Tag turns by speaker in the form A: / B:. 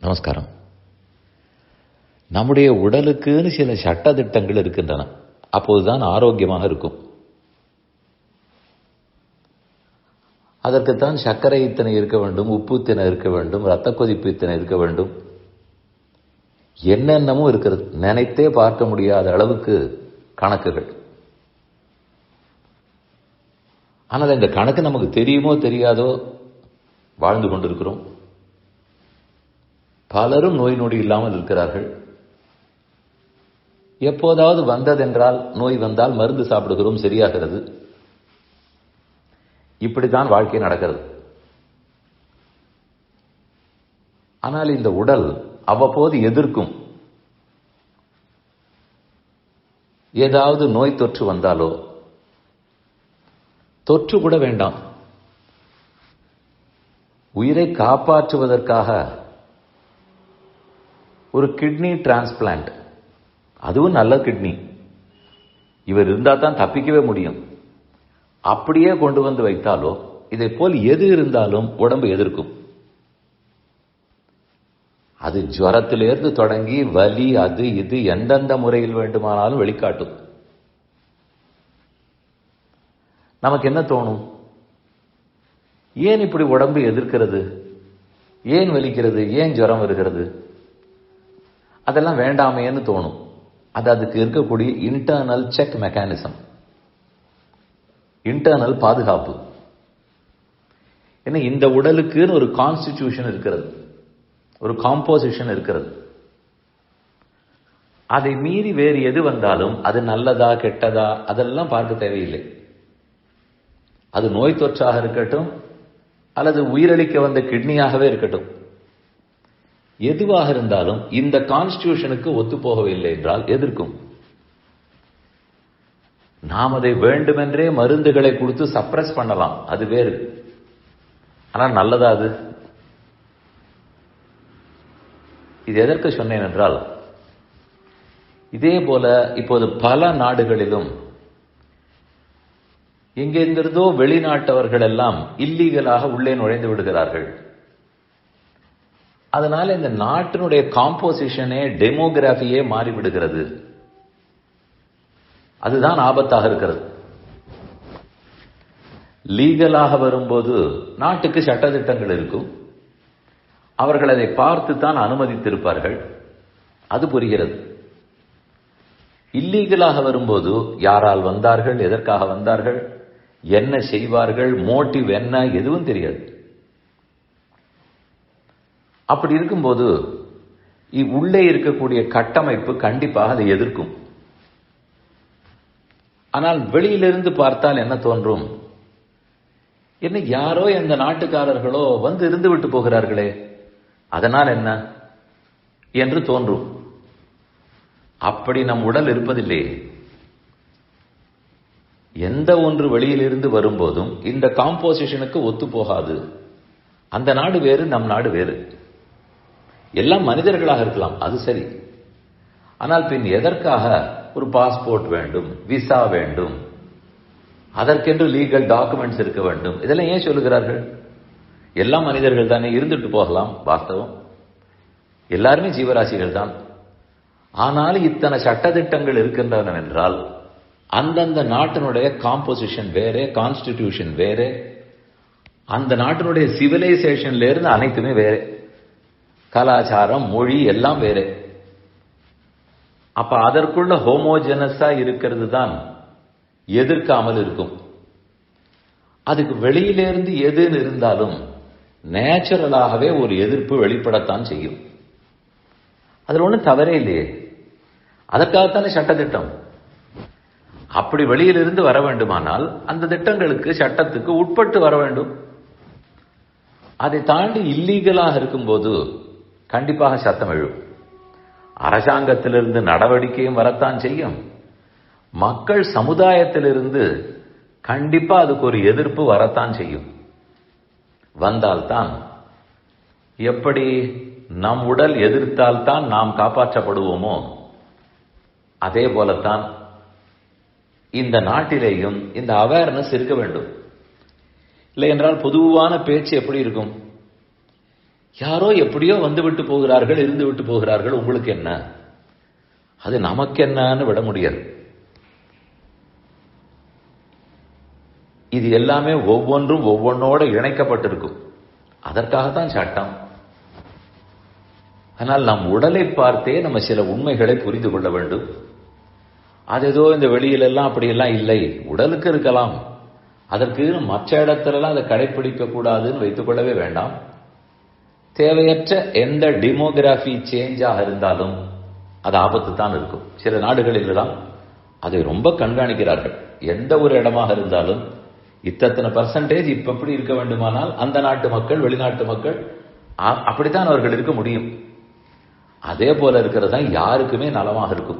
A: நமஸ்காரம். நம்முடைய உடலுக்குன்னு சில சட்ட திட்டங்கள் இருக்கின்றன. அப்போதுதான் ஆரோக்கியமாக இருக்கும். அதற்குத்தான் சர்க்கரை இத்தனை இருக்க வேண்டும் உப்பு இத்தனை இருக்க வேண்டும் இரத்த கொதிப்பு இத்தனை இருக்க வேண்டும். என்னென்னமும் இருக்கிறது. நினைத்தே பார்க்க முடியாத அளவுக்கு கணக்குகள். ஆனால் இந்த கணக்கு நமக்கு தெரியுமோ தெரியாதோ வாழ்ந்து கொண்டிருக்கிறோம். பலரும் நோய் நொடி இல்லாமல் இருக்கிறார்கள். எப்போதாவது வந்ததென்றால் நோய் வந்தால் மருந்து சாப்பிடுகிறோம் சரியாகிறது. இப்படித்தான் வாழ்க்கை நடக்கிறது. ஆனால் இந்த உடல் அவ்வப்போது எதிர்க்கும். ஏதாவது நோய் தொற்று வந்தாலோ தொற்று கூட வேண்டாம். உயிரை காப்பாற்றுவதற்காக ஒரு கிட்னி டிரான்ஸ்பிளான்ட் அதுவும் நல்ல கிட்னி இவர் இருந்தா தான் தப்பிக்கவே முடியும். அப்படியே கொண்டு வந்து வைத்தாலோ இதை போல் எது இருந்தாலும் உடம்பு எதிர்க்கும். அது ஜுரத்திலிருந்து தொடங்கி வலி அது இது எந்தெந்த முறையில் வேண்டுமானாலும் வெளிக்காட்டும். நமக்கு என்ன தோணும்? ஏன் இப்படி உடம்பு எதிர்க்கிறது? ஏன் வலிக்கிறது? ஏன் ஜுரம் வருகிறது? அதெல்லாம் வேண்டாமேன்னு தோணும். அது அதுக்கு இருக்கக்கூடிய இன்டர்னல் செக் மெக்கானிசம் இன்டர்னல் பாதுகாப்பு. ஏன்னா இந்த உடலுக்குன்னு ஒரு கான்ஸ்டிடியூஷன் இருக்கிறது. ஒரு காம்போசிஷன் இருக்கிறது. அதை மீறி வேறு எது வந்தாலும் அது நல்லதா கெட்டதா அதெல்லாம் பார்க்க தேவையில்லை. அது நோய் தொற்றாக இருக்கட்டும் அல்லது உயிரளிக்க வந்த கிட்னியாகவே இருக்கட்டும். எதுவாக இருந்தாலும் இந்த கான்ஸ்டியூஷனுக்கு ஒத்து போகவில்லை என்றால் எதிர்க்கும் நாம் அதை வேண்டுமென்றே மருந்துகளை கொடுத்து சப்ரஸ் பண்ணலாம். அது வேறு. ஆனால் நல்லதா அது? இது எதற்கு சொன்னேன் என்றால் இதே போல இப்போது பல நாடுகளிலும் எங்கெங்கிருந்தோ வெளிநாட்டவர்கள் எல்லாம் இல்லீகலாக உள்ளே நுழைந்து விடுகிறார்கள். அதனால இந்த நாட்டினுடைய காம்போசிஷனே டெமோகிராஃபியே மாறிவிடுகிறது. அதுதான் ஆபத்தாக இருக்கிறது. லீகலாக வரும்போது நாட்டுக்கு சட்டத்திட்டங்கள் இருக்கும். அவர்கள் அதை பார்த்து தான் அனுமதித்திருப்பார்கள். அது புரிகிறது. இல்லீகலாக வரும்போது யாரால் வந்தார்கள் எதற்காக வந்தார்கள் என்ன செய்வார்கள் மோட்டிவ் என்ன எதுவும் தெரியாது. அப்படி இருக்கும்போது உள்ளே இருக்கக்கூடிய கட்டமைப்பு கண்டிப்பாக அதை எதிர்க்கும். ஆனால் வெளியிலிருந்து பார்த்தால் என்ன தோன்றும்? என்ன யாரோ எந்த நாட்டுக்காரர்களோ வந்து இருந்து விட்டு போகிறார்களே அதனால் என்ன? என்று தோன்றும். அப்படி நம் உடல் இருப்பதில்லையே எந்த ஒன்று வெளியிலிருந்து வரும்போதும் இந்த காம்போசிஷனுக்கு ஒத்து போகாது. அந்த நாடு வேறு நம் நாடு வேறு. எல்லாம் மனிதர்களாக இருக்கலாம் அது சரி. ஆனால் பின் எதற்காக ஒரு பாஸ்போர்ட் வேண்டும் விசா வேண்டும் அதற்கென்று லீகல் டாக்குமெண்ட்ஸ் இருக்க வேண்டும் இதெல்லாம் ஏன் சொல்லுகிறார்கள்? எல்லாம் மனிதர்கள் தானே இருந்துட்டு போகலாம் வாஸ்தவம். எல்லாருமே ஜீவராசிகள் தான். ஆனால் இத்தனை சட்டத்திட்டங்கள் இருக்கின்றன என்றால் அந்தந்த நாட்டினுடைய காம்போசிஷன் வேறே கான்ஸ்டிடியூஷன் வேறே அந்த நாட்டினுடைய சிவிலைசேஷன்ல இருந்து அனைத்துமே வேறே. கலாச்சாரம் மொழி எல்லாம் வேறு. அப்ப அதற்குள்ள ஹோமோஜெனஸா இருக்கிறது தான் எதிர்க்காமல் இருக்கும். அதுக்கு வெளியிலேருந்து எதுன்னு இருந்தாலும் நேச்சுரலாகவே ஒரு எதிர்ப்பு வெளிப்படத்தான் செய்யும். அதில் ஒன்றும் தவறே இல்லையே. அதற்காகத்தானே சட்டத்திட்டம்? அப்படி வெளியிலிருந்து வர வேண்டுமானால் அந்த திட்டங்களுக்கு சட்டத்துக்கு உட்பட்டு வர வேண்டும். அதை தாண்டி இல்லீகலாக இருக்கும்போது கண்டிப்பாக சத்தம் எழும். அரசாங்கத்திலிருந்து நடவடிக்கையும் வரத்தான் செய்யும். மக்கள் சமுதாயத்திலிருந்து கண்டிப்பா அதுக்கு ஒரு எதிர்ப்பு வரத்தான் செய்யும். வந்தால்தான் எப்படி நம் உடல் எதிர்த்தால்தான் நாம் காப்பாற்றப்படுவோமோ அதே போலத்தான் இந்த நாட்டிலேயும் இந்த அவேர்னஸ் இருக்க வேண்டும். இல்லை என்றால் பொதுவான பேச்சு எப்படி இருக்கும்? யாரோ எப்படியோ வந்து விட்டு போகிறார்கள் இருந்து விட்டு போகிறார்கள் உங்களுக்கு என்ன? அது நமக்கு என்னன்னு விட முடியாது. இது எல்லாமே ஒவ்வொன்றும் ஒவ்வொன்னோட இணைக்கப்பட்டிருக்கும். அதற்காகத்தான் சட்டம். ஆனால் நம் உடலை பார்த்தே நம்ம சில உண்மைகளை புரிந்து கொள்ள வேண்டும். அது ஏதோ இந்த வெளியிலெல்லாம் அப்படியெல்லாம் இல்லை. உடலுக்கு இருக்கலாம். அதற்கு மற்ற இடத்துலலாம் அதை கடைபிடிக்க கூடாதுன்னு வைத்துக்கொள்ளவே வேண்டாம். தேவையற்ற எந்த டிமோகிராஃபி சேஞ்சாக இருந்தாலும் அது ஆபத்து தான் இருக்கும். சில நாடுகளிலெல்லாம் அதை ரொம்ப கண்காணிக்கிறார்கள். எந்த ஒரு இடமாக இருந்தாலும் இத்தனை பர்சன்டேஜ் இப்ப எப்படி இருக்க வேண்டுமானால் அந்த நாட்டு மக்கள் வெளிநாட்டு மக்கள் அப்படித்தான் அவர்கள் இருக்க முடியும். அதே போல இருக்கிறது தான் யாருக்குமே நலமாக இருக்கும்.